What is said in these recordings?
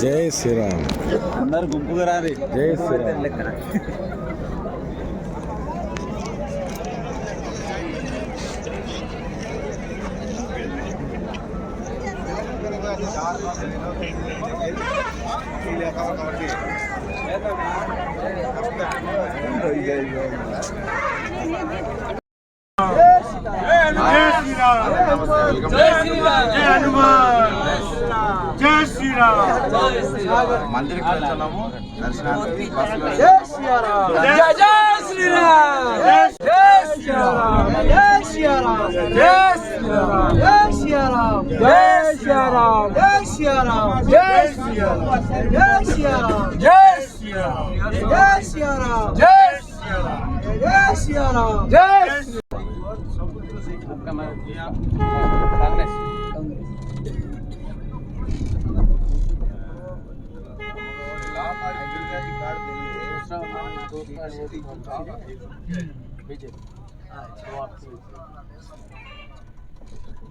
జై శ్రీరామ్. అందరు గుంపుగా రారి. జై శ్రీరామ్. మందిరికి వెళ్తున్నాము దర్శనానికి బస్సులో జై జై శ్రీరామ్ జై శ్రీరామ్ జై శ్రీరామ్ జై శ్రీరామ్ జై శ్రీరామ్ జై శ్రీరామ్ జై శ్రీరామ్ జై శ్రీరామ్ జై శ్రీరామ్ జై శ్రీరామ్ జై శ్రీరామ్ జై శ్రీరామ్ జై శ్రీరామ్ జై కాంగ్రెస్ दूसरा दूसरा भेजे तो आपकी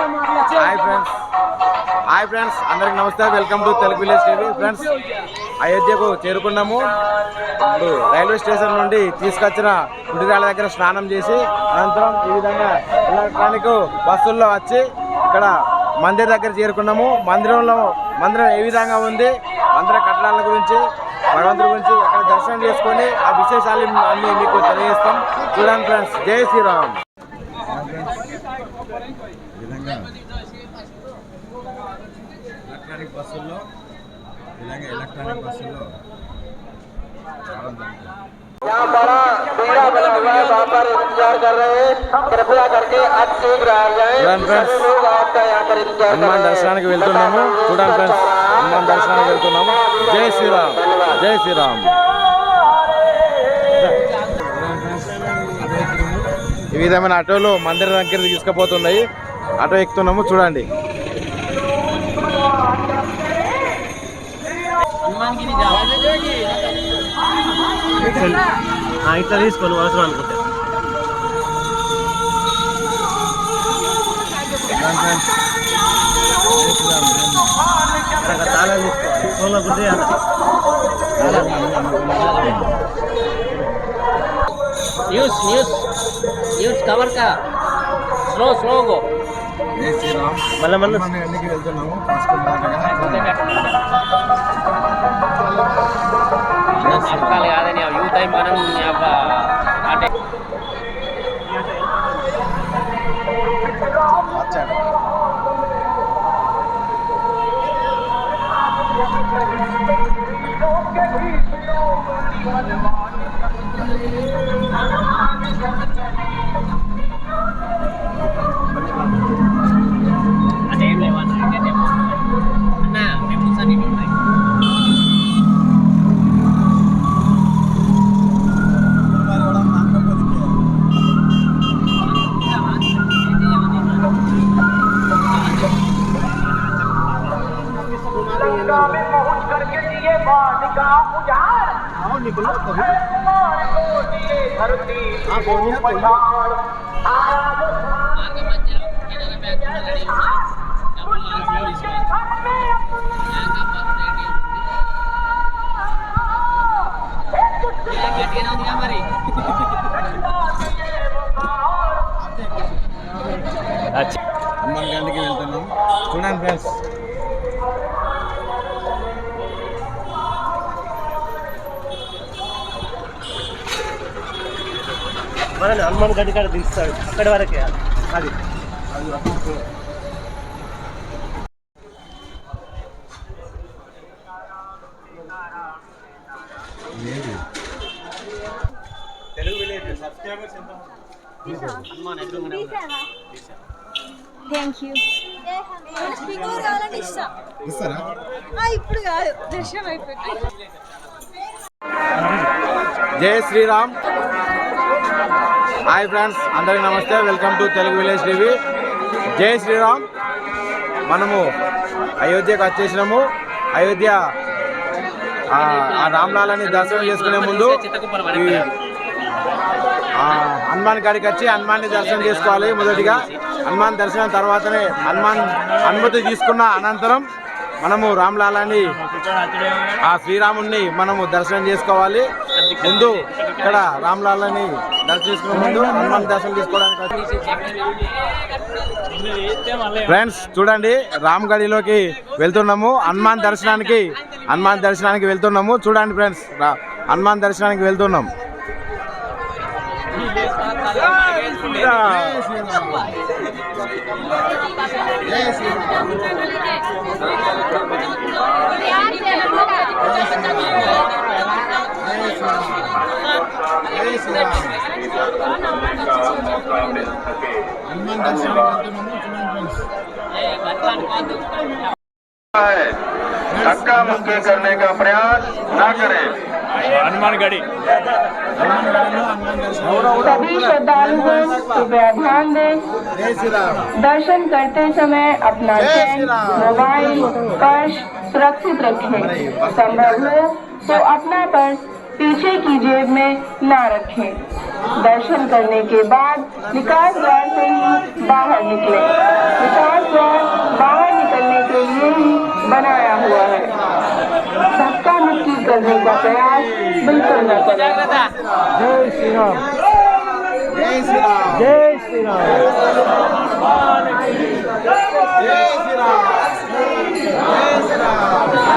hi friends hi friends అందరికి నమస్తే. Welcome to Telugu village TV friends అయోధ్యకు చేరుకున్నాము. ఇప్పుడు రైల్వే స్టేషన్ నుండి తీసుకొచ్చిన గుడిరాల దగ్గర స్నానం చేసి అనంతరం ఈ విధంగా ఎలక్ట్రానిక్ బస్సుల్లో వచ్చి ఇక్కడ మందిర్ దగ్గర చేరుకున్నాము. మందిరంలో మందిరం ఏ విధంగా ఉంది? మందిర కట్టడాల గురించి భగవంతుడి గురించి అక్కడ దర్శనం చేసుకొని ఆ విశేషాలు అన్ని మీకు తెలియజేస్తాం. చూడండి ఫ్రెండ్స్ జై శ్రీరామ్. విధంగా ఎలక్ట్రానిక్ బస్సుల్లో విధంగా ఎలక్ట్రానిక్ బస్సుల్లో రావడం జరుగుతుంది यहाँ बड़ा बीड़ा बना हुआ है वहाँ पर इंतजार कर रहे हैं कृपया करके आज शीघ्र आ जाए చూడండి ఫ్రెండ్స్ सभी लोग आपका यहाँ पर इंतजार कर హనుమాన్ रहे हैं దర్శనానికి వెళ్తున్నాము చూడండి ఫ్రెండ్స్ హనుమాన్ దర్శనానికి వెళ్తున్నాము జై శ్రీరామ్ జై శ్రీరామ్ విధమైన ఆటోలు మందిరం దగ్గర తీసుకుపోతున్నాయి. ఆటో ఎక్కుతున్నాము చూడండి. ఇట్లా తీసుకొని అవసరం అనుకుంటే తాళం తీసుకోవాలి ఫోన్లో గుర్తు యూజ్ కవర్ కా? స్లో స్లోగో జై శ్రీరామ్. మళ్ళీ మళ్ళీ. ఎన్నికి వెళ్తున్నాము? కష్టాలు కాదని యూ టైం మనం అంటే आओ निकलो तभी हाँ बोलिए अच्छा हनुमान गांधी की वेतन फ्रेंड्स మరి హనుమాన్ గడ్డి కాడ దించుతాడు. అక్కడి వరకే. అది. ఇప్పుడు కాదు. దర్శనం అయిపోయింది. జై శ్రీరామ్. హాయ్ ఫ్రెండ్స్ అందరికీ నమస్తే. Welcome to Telugu village TV జై శ్రీరామ్ మనము అయోధ్యకు వచ్చేసినాము. అయోధ్య ఆ, రామ్లాలని దర్శనం చేసుకునే ముందు హనుమాన్ కాడికి వచ్చి హనుమాన్ని దర్శనం చేసుకోవాలి మొదటిగా. హనుమాన్ దర్శనం తర్వాతనే హనుమాన్ అనుమతి తీసుకున్న అనంతరం మనము రామ్లాలని ఆ శ్రీరాముణ్ణి మనము దర్శనం చేసుకోవాలి. ముందు ఇక్కడ రామ్లాలని దర్శనం ముందు హనుమాన్ దర్శనం తీసుకోవడానికి ఫ్రెండ్స్ చూడండి రామ్ గడిలోకి వెళ్తున్నాము. హనుమాన్ దర్శనానికి హనుమాన్ దర్శనానికి వెళ్తున్నాము. చూడండి ఫ్రెండ్స్ హనుమాన్ దర్శనానికి వెళ్తున్నాం. धक्का मुक्की करने का प्रयास ना करें। सभी श्रद्धालुओं कृपया ध्यान दें दर्शन करते समय अपना मोबाइल पर्स सुरक्षित रखें। संभव हो तो अपना पर्स पीछे की जेब में न रखें। दर्शन करने के बाद विकास द्वार से ही बाहर निकले। विकास द्वार बाहर निकलने के लिए ही बनाया जाते हैं मिलकर जाते हैं जय श्री राम जय श्री राम जय श्री राम जय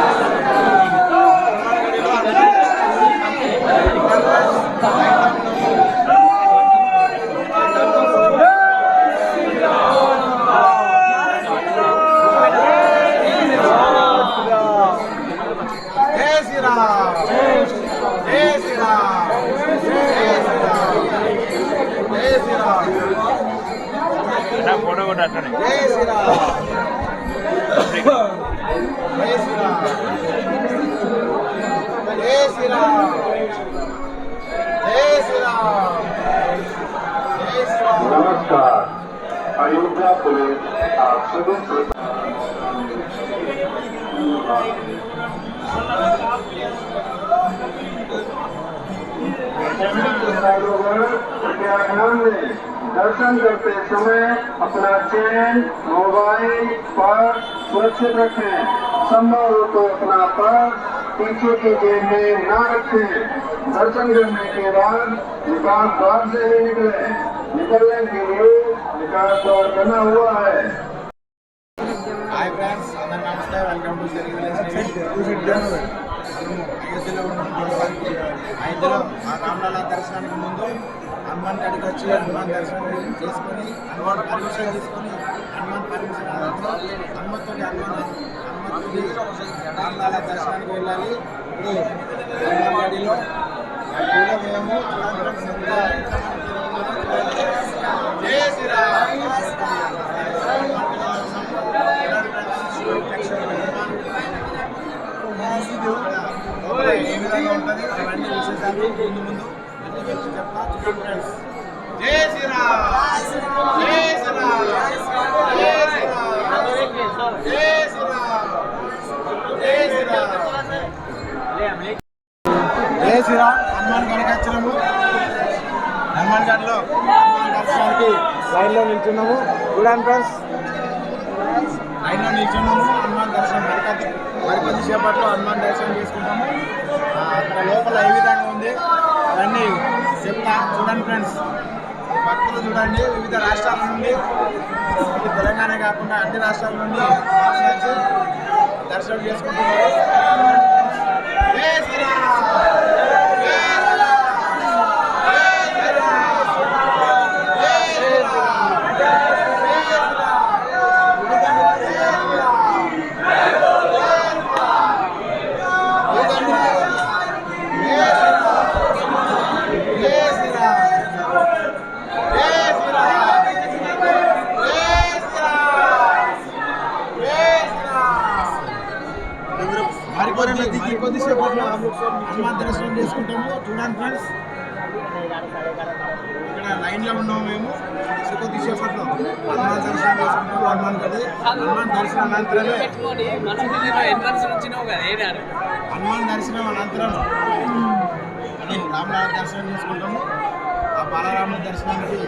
सामने दर्शन करते समय अपना चैन मोबाइल पर्स सुरक्षित रखें। संभव हो तो अपना पर्स पीछे की जेब में न रखें। दर्शन करने के बाद निकास द्वार से ही निकले। निकलने के लिए विकास द्वार बना हुआ है। Hi friends, my name Welcome to Jerry Village. అయోధ్యలో ఆ రామలల్ల దర్శనానికి ముందు హనుమాన్ గడికి వచ్చి హనుమాన్ దర్శనం చేసుకొని హనుమాన్ పర్మిషన్ తీసుకొని హనుమాన్ పర్మిషన్ హనుమతుడి హనుమాన్ హనుమతుడి రామలల్ల దర్శనానికి వెళ్ళాలి. ఇప్పుడు హనుమాన్ గడిలో ఆ మేము జై శ్రీరామ్ లోపల ఉంటుంది. అవన్నీ విశేషాలు ముందు ముందు జై శ్రీరామ్ జై శ్రీరామ్ జై శ్రీరామ్. జై శ్రీరామ్. జై శ్రీరామ్. జై శ్రీరామ్. హనుమాన్ గడికి వచ్చినాము హనుమాన్ గఢ్లో హనుమాన్ దర్శనానికి లైన్లో నిల్చున్నాము. చూడండి ఫ్రెండ్స్. లైన్లో నిల్చున్నాము హనుమాన్ దర్శనం మరికొద్ది మరికొద్ది సేపట్లో హనుమాన్ దర్శనం చేసుకుంటాము. అక్కడ లోపల ఏ విధంగా ఉంది? అవన్నీ చెప్తా. చూడండి ఫ్రెండ్స్. భక్తులు చూడండి. వివిధ రాష్ట్రాల నుండి ఇది తెలంగాణ కాకుండా అన్ని రాష్ట్రాల నుండి దర్శనం చేసుకుంటున్నారు. హనుమాన్ దర్శనం అనంతరమే. పెట్టుకొని మసీదులో ఎంట్రన్స్ నుంచినావు కదా ఏడారు హనుమాన్ దర్శనం అనంతరం మనం రామనాథ దర్శనం చేసుకుంటాము. ఆ బాలరాముల దర్శనానికి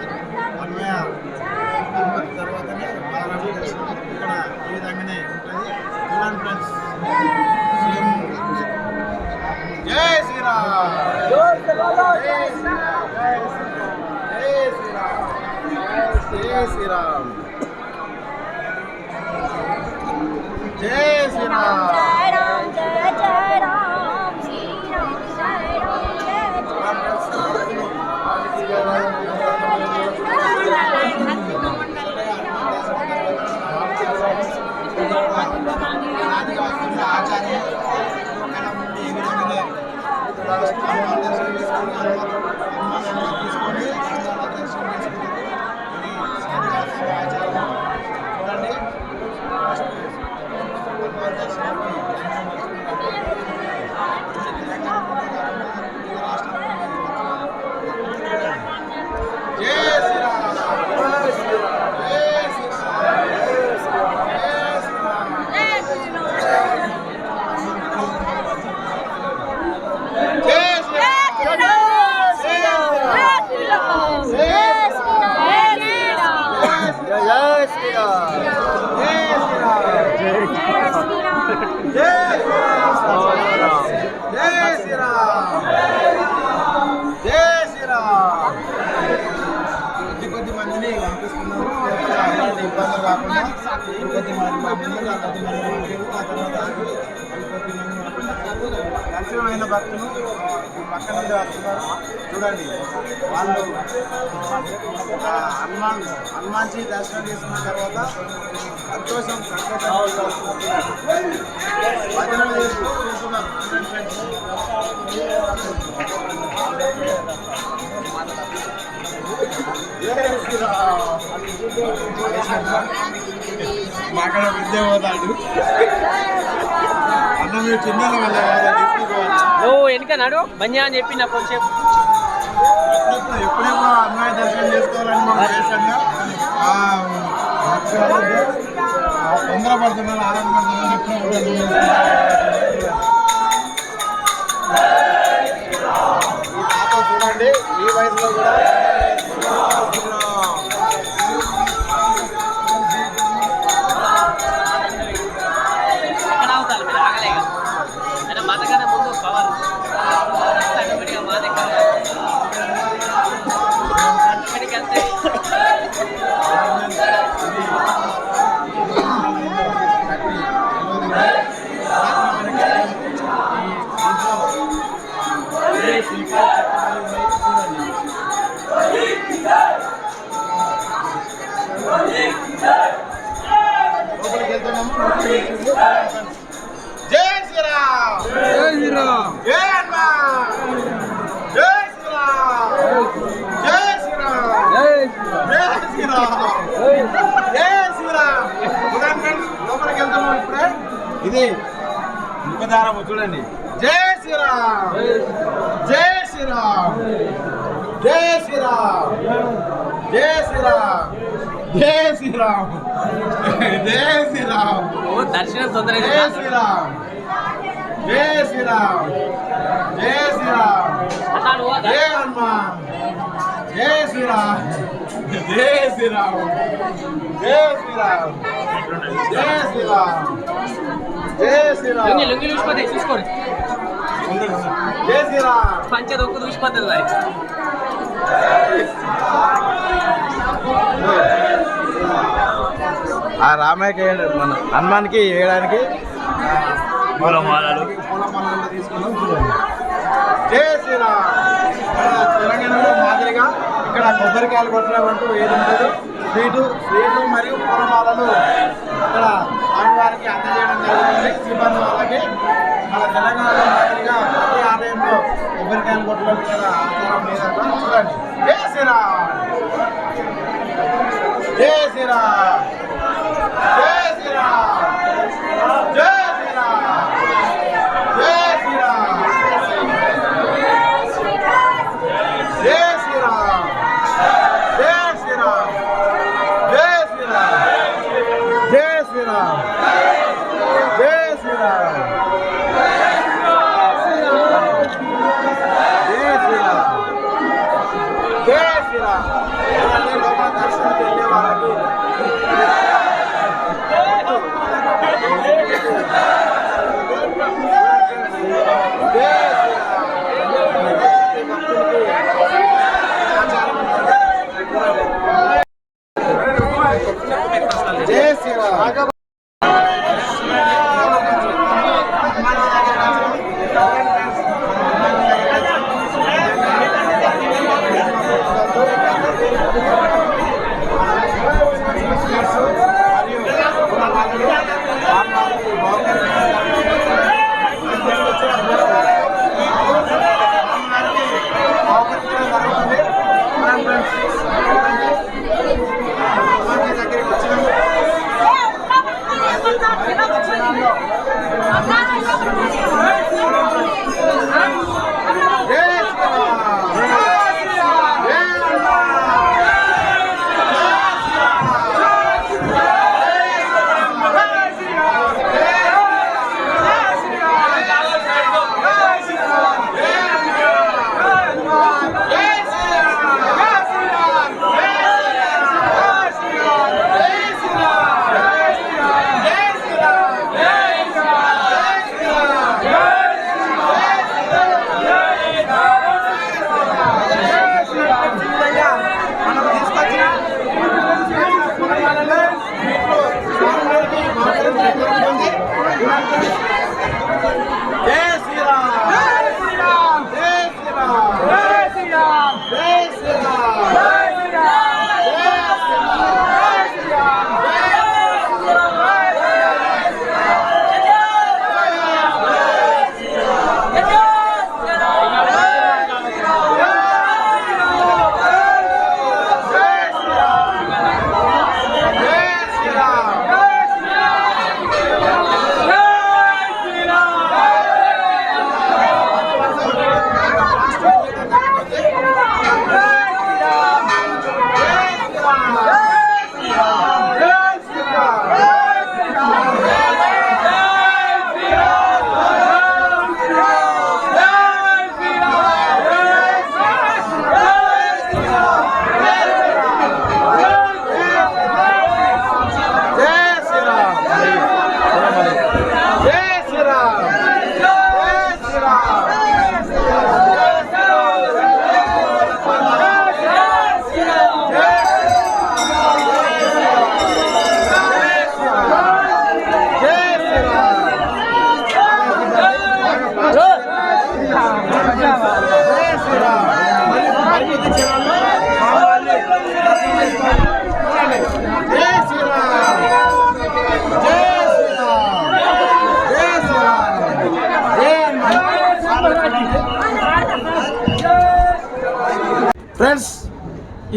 అనుమతి తర్వాతనే బాలరాముల దర్శనం ఇక్కడ ఈ విధంగానే ఉంటుంది. చూడండి ఫ్రెండ్స్ జై శ్రీరామ్. జై శ్రీరామ్. జై శ్రీరామ్. జై శ్రీరామ్. 谢谢啦。పక్కన వస్తున్నారు చూడండి వాళ్ళు హనుమాన్ హనుమాన్జీ దర్శనం చేసిన తర్వాత సంతోషం సంతోషంగా భజనలు చేసుకుంటున్నారు విద్య పోతాడు. అన్న మీరు చిన్న వల్ల ఓ వెనుకనాడు బంజా అని చెప్పిన నాకు ఎప్పుడెప్పుడు అమ్మాయి దర్శనం చూడండి ఈ వయసులో కూడా. జై శ్రీరామ్ జై జై అన్నా జై శ్రీరామ్ జై శ్రీరామ్ జై శ్రీరామ్ జై శ్రీరామ్ లోపలికి వెళ్తున్నాము ఇప్పుడే ఇది ముఖధారము చూడండి జై శ్రీరామ్ శ్రీరామ్ జయ శ్రీరామ్ జయ శ్రీరామ్ జయ శ్రీరామ్ జయ శ్రీరామ్ దర్శనం తొందరగా జయ శ్రీరామ్ జయ శ్రీరామ్ జయ శ్రీరామ్ జయ హనుమాన్ జయ శ్రీరామ్ జయ శ్రీరామ్ జయ శ్రీరామ్ జయ శ్రీరామ్ జయ శ్రీరామ్ లుంగి చూసుకోండి పంచ దొక్కు చూసిపోతుంది మరి ఆ రామయ్యకి మన హనుమాన్కి వేయడానికి పూలమాలలు. పూలమాలలు తీసుకున్నాం చూడండి. జై శ్రీరామ్. తెలంగాణలో మాదిరిగా ఇక్కడ కొబ్బరికాయలు కొట్టడం ఏది ఉండదు. స్వీటు స్వీటు మరియు పూలమాలలు. ఇక్కడ స్వామివారికి అందజేయడం జరుగుతుంది. సిబ్బంది వాళ్ళకి మన తెలంగాణలో మాదిరిగా ప్రతి ఆలయంలో కొబ్బరికాయలు కొట్టడం ఆచారం చూడండి. జై శ్రీరామ్. జయ శ్రీరామ్. జయ శ్రీరామ్.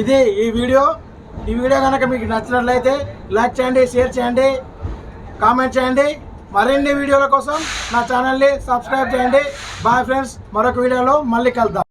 ఇది ఈ వీడియో. ఈ వీడియో కనుక మీకు నచ్చినట్లయితే లైక్ చేయండి షేర్ చేయండి కామెంట్ చేయండి. మరిన్ని వీడియోల కోసం నా ఛానల్ని సబ్స్క్రైబ్ చేయండి. బాయ్ ఫ్రెండ్స్ మరొక వీడియోలో మళ్ళీ కలుద్దాం.